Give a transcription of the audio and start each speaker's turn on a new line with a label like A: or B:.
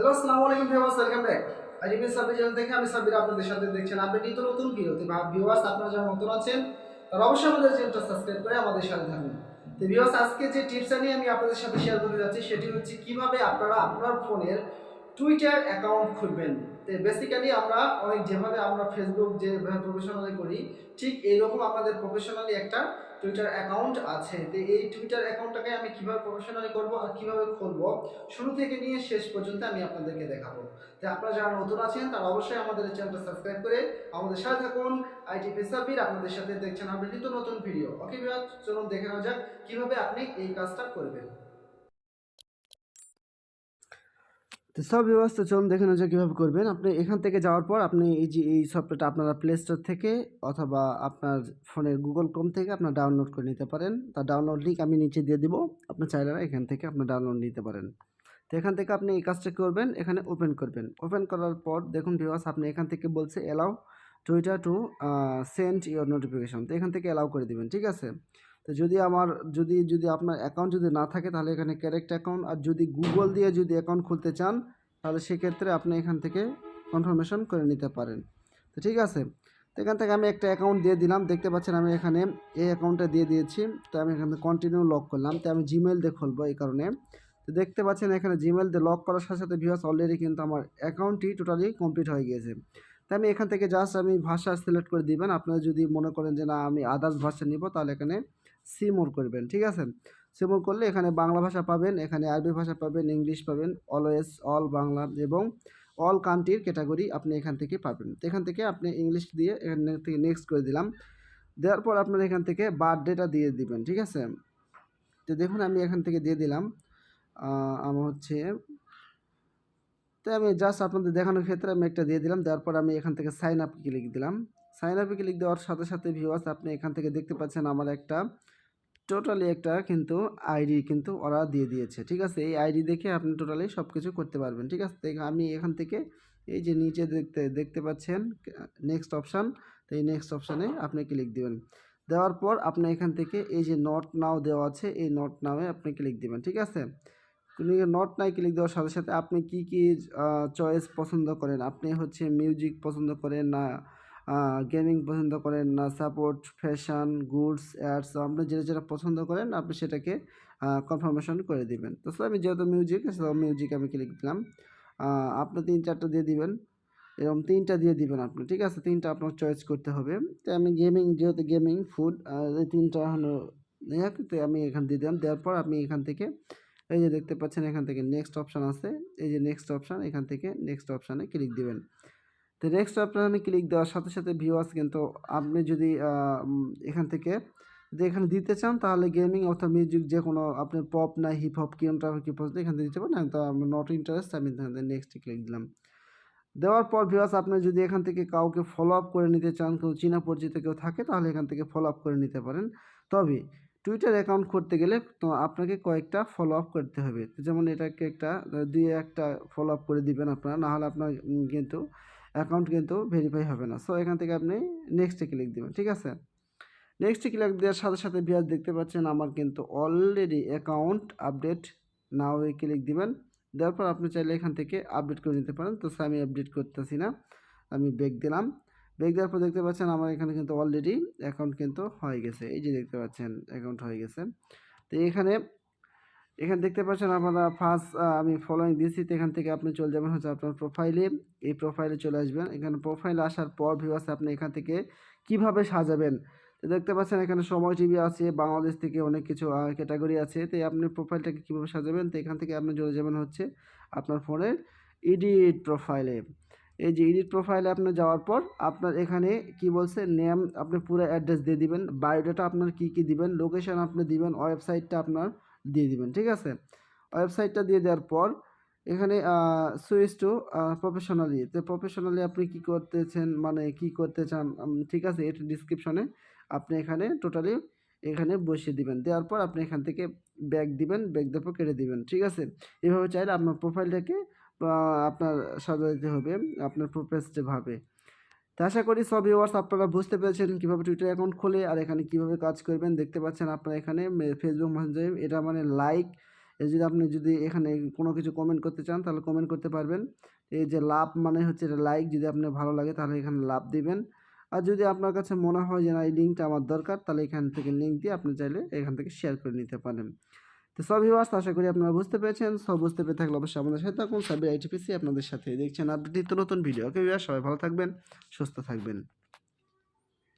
A: Hello আসসালামু আলাইকুম viewers welcome back আজকে সাব্বির চ্যানেল থেকে আমি সাবির আপনাদের সাথে দেখছেন আপনি নিত্য নতুন ভিডিওতে বা ভিউয়ার্স আপনারা যারা নতুন আছেন, তারা অবশ্যই আমাদের চ্যানেলটা সাবস্ক্রাইব করে আমাদের সাথে থাকুন। তো ভিউয়ার্স আজকে যে টিপসটা নিয়ে আমি আপনাদের সাথে শেয়ার করতে যাচ্ছি, সেটি হচ্ছে কীভাবে আপনারা আপনার ফোনের টুইটার অ্যাকাউন্ট খুলবেন। তো বেসিক্যালি আমরা অনেক যেভাবে আমরা ফেসবুক যে প্রফেশনালি করি, ঠিক এইরকম আমাদের প্রফেশনালি একটা টুইটার অ্যাকাউন্ট আছে। তো এই টুইটার অ্যাকাউন্টটাকে আমি কীভাবে প্রফেশনালি করব আর কীভাবে খুলবো, শুরু থেকে নিয়ে শেষ পর্যন্ত আমি আপনাদেরকে দেখাবো। তো আপনারা যারা নতুন আছেন, তারা অবশ্যই আমাদের চ্যানেলটা সাবস্ক্রাইব করে আমাদের সাথে থাকুন। আইটি পেসাবির আপনাদের সাথে দেখছেন আপনি নিত্য নতুন ভিডিও ওকে বিরাট চলুন দেখে নেওয়া যাক কীভাবে আপনি এই কাজটা করবেন। তো সব ব্যবস্থা চলুন দেখে নেওয়া কীভাবে করবেন। আপনি এখান থেকে যাওয়ার পর আপনি এই যে, এই সফটওয়্যারটা আপনারা প্লে স্টোর থেকে অথবা আপনার ফোনের গুগল ক্রোম থেকে আপনার ডাউনলোড করে নিতে পারেন। তার ডাউনলোড লিঙ্ক আমি নিচে দিয়ে দিব। আপনার চাইলে এখান থেকে আপনার ডাউনলোড নিতে পারেন। তো এখান থেকে আপনি এই কাজটা করবেন, এখানে ওপেন করবেন। ওপেন করার পর দেখুন ভিউয়ার্স আপনি এখান থেকে বলছে allow Twitter to send your notification তো এখান থেকে অ্যালাউ করে দিবেন, ঠিক আছে? তো যদি আমার, যদি যদি আপনার অ্যাকাউন্ট যদি না থাকে, তাহলে এখানে ক্যারেক্ট অ্যাকাউন্ট আর যদি গুগল দিয়ে যদি অ্যাকাউন্ট খুলতে চান, তাহলে সেক্ষেত্রে আপনি এখান থেকে কনফার্মেশন করে নিতে পারেন। তো ঠিক আছে, তো এখান থেকে আমি একটা অ্যাকাউন্ট দিয়ে দিলাম, দেখতে পাচ্ছেন আমি এখানে এই অ্যাকাউন্টটা দিয়ে দিয়েছি, তো আমি এখানে কন্টিনিউ লক করলাম, তো আমি জিমেল দিয়ে খুলবো এই কারণে। তো দেখতে পাচ্ছেন এখানে জিমেল দিয়ে লক করার সাথে সাথে ভিউয়ার্স অলরেডি কিন্তু আমার অ্যাকাউন্টটি টোটালি কমপ্লিট হয়ে গিয়েছে। তাই আমি এখান থেকে জাস্ট আমি ভাষা সিলেক্ট করে দিবেন, আপনারা যদি মনে করেন যে না, আমি আদার্স ভাষা নিব, তাহলে এখানে সিমোর করবেন, ঠিক আছে? সিমোর করলে এখানে বাংলা ভাষা পাবেন, এখানে আরবি ভাষা পাবেন, ইংলিশ পাবেন অলওয়েজ অল বাংলা এবং অল কান্ট্রির ক্যাটাগরি আপনি এখান থেকে পাবেন। এখান থেকে আপনি ইংলিশ দিয়ে এখান থেকে নেক্সট করে দিলাম। দেওয়ার পর আপনার এখান থেকে বার্থডেটা দিয়ে দিবেন, ঠিক আছে? তো দেখুন আমি এখান থেকে দিয়ে দিলাম। আমার হচ্ছে তো আমি জাস্ট আপনাদের দেখানোর ক্ষেত্রে আমি একটা দিয়ে দিলাম। দেওয়ার পর আমি এখান থেকে সাইন আপ ক্লিক দিলাম। সাইন আপে ক্লিক দেওয়ার সাথে সাথে ভিউয়ার্স আপনি এখান থেকে দেখতে পাচ্ছেন আমার একটা টোটালি একটা কিন্তু আইডি কিন্তু ওরা দিয়ে দিয়েছে, ঠিক আছে? এই আইডি দেখে আপনি টোটালি সব কিছু করতে পারবেন, ঠিক আছে? আমি এখান থেকে এই যে নিচে দেখতে দেখতে পাচ্ছেন নেক্সট অপশান তো এই নেক্সট অপশানে আপনি ক্লিক দিবেন। দেওয়ার পর আপনি এখান থেকে এই যে নট নাও দেওয়া আছে, এই নট নাওয়ে আপনি ক্লিক দিবেন, ঠিক আছে? নট নাই ক্লিক দেওয়ার সাথে সাথে আপনি কি কি চয়েস পছন্দ করেন? আপনি হচ্ছে মিউজিক পছন্দ করেন না গেমিং পছন্দ করেন না সাপোর্ট ফ্যাশন গুডস অ্যাডস আপনি যেটা যেটা পছন্দ করেন, আপনি সেটাকে কনফার্মেশন করে দিবেন। তো আমি যেহেতু মিউজিক মিউজিক আমি ক্লিক দিলাম। আপনি তিন চারটা দিয়ে দিবেন এরকম তিনটা দিয়ে দিবেন আপনি, ঠিক আছে? তিনটা আপনার চয়েস করতে হবে। তো আমি গেমিং যেহেতু গেমিং ফুড এই তিনটা হলো তো আমি এখান দিয়ে দিলাম। দেওয়ার পর আপনি এখান থেকে, এই যে দেখতে পাচ্ছেন, এখান থেকে নেক্সট অপশান আছে। এই যে নেক্সট অপশান এখান থেকে নেক্সট অপশানে ক্লিক দিবেন। তো নেক্সট অপশানে ক্লিক দেওয়ার সাথে সাথে ভিউয়ার্স কিন্তু আপনি যদি এখান থেকে যদি এখানে দিতে চান, তাহলে গেমিং অথবা মিউজিক যে কোনো আপনি পপ না হিপ হপ কি কোনটা কি পছন্দ, এখান থেকে দিতে পারেন আমি নট ইন্টারেস্ট আমি এখান থেকে নেক্সট ক্লিক দিলাম। দেওয়ার পর ভিউয়ার্স আপনি যদি এখান থেকে কাউকে ফলো আপ করে নিতে চান, কেউ চীনা পরিচিত কেউ থাকে, তাহলে এখান থেকে ফলো আপ করে নিতে পারেন। তবে টুইটার অ্যাকাউন্ট করতে গেলে তো আপনাকে কয়েকটা ফলো আপ করতে হবে। যেমন এটাকে একটা, দুই একটা ফলো আপ করে দিবেন আপনারা, নাহলে আপনার কিন্তু অ্যাকাউন্ট কিন্তু ভেরিফাই হবে না। সো এখান থেকে আপনি নেক্সটে ক্লিক দেবেন, ঠিক আছে? নেক্সটে ক্লিক দেওয়ার সাথে সাথে বিয়ার দেখতে পাচ্ছেন আমার কিন্তু অলরেডি অ্যাকাউন্ট আপডেট নাও এ ক্লিক দিবেন। দেওয়ার পর আপনি চাইলে এখান থেকে আপডেট করে নিতে পারেন। তো আমি আপডেট করতেছি না, আমি ব্যাক দিলাম। ব্যাক দেওয়ার পর দেখতে পাচ্ছেন আমার এখানে কিন্তু অলরেডি অ্যাকাউন্ট কিন্তু হয়ে গেছে। এই যে দেখতে পাচ্ছেন অ্যাকাউন্ট হয়ে গেছে। তো, এখানে এখানে দেখতে পাচ্ছেন আপনারা ফার্স্ট আমি ফলোয়িং দিয়েছি, তো এখান থেকে আপনি চলে যাবেন হচ্ছে আপনার প্রোফাইলে এই প্রোফাইলে চলে আসবেন। এখানে প্রোফাইলে আসার পর ভিউয়ার্স আপনি এখান থেকে কীভাবে সাজাবেন? তো দেখতে পাচ্ছেন এখানে সময় টিভি আছে, বাংলাদেশ থেকে অনেক কিছু ক্যাটাগরি আছে। তো আপনি প্রোফাইলটাকে কীভাবে সাজাবেন? তো এখান থেকে আপনি চলে যাবেন হচ্ছে আপনার ফোনের এডিট প্রোফাইলে এই যে এডিট প্রোফাইলে আপনি যাওয়ার পর, আপনার এখানে কি বলছে? নেম আপনি পুরো অ্যাড্রেস দিয়ে দিবেন। বায়োডাটা আপনার কি কি দিবেন? লোকেশন আপনি দিবেন। ওয়েবসাইটটা আপনার দিয়ে দিবেন, ঠিক আছে? ওয়েবসাইটটা দিয়ে দেওয়ার পর এখানে সুইচ টু প্রফেশনালি। তো প্রফেশনালি আপনি কি করতেছেন মানে কি করতে চান ঠিক আছে, এটা ডিসক্রিপশনে আপনি এখানে টোটালি এখানে বসিয়ে দিবেন। দেওয়ার পর আপনি এখান থেকে ব্যাগ দিবেন, ব্যাগ দেওয়ার পর কেটে দিবেন, ঠিক আছে? এভাবে চাইলে আপনার প্রোফাইলটাকে আপনার সাজাতে হবে, আপনার প্রোফেসভাবে তো আশা করি সব ভিউয়ার্স আপনারা বুঝতে পেরেছেন কীভাবে টুইটার অ্যাকাউন্ট খোলে আর এখানে কীভাবে কাজ করবেন। দেখতে পাচ্ছেন আপনারা এখানে ফেসবুক মেসেঞ্জারে এটা মানে লাইক যদি আপনি যদি এখানে কোনো কিছু কমেন্ট করতে চান, তাহলে কমেন্ট করতে পারবেন। এই যে লাভ মানে হচ্ছে এটা লাইক যদি আপনার ভালো লাগে তাহলে এখানে লাভ দিবেন। আর যদি আপনার কাছে মনে হয় যে না, এই লিঙ্কটা আমার দরকার, তাহলে এখান থেকে লিঙ্ক দিয়ে আপনি চাইলে এখান থেকে শেয়ার করে নিতে পারেন। তো সব ভিউয়ার্স আশা করি আপনারা বুঝতে পেরেছেন। সব বুঝতে পেরে থাকলে অবশ্যই আমাদের সাথে থাকুন। সাবির আইটিপিসি আপনাদের সাথে দেখছেন আপডেট নতুন ভিডিও ওকে ভিউয়ার সবাই ভালো থাকবেন, সুস্থ থাকবেন।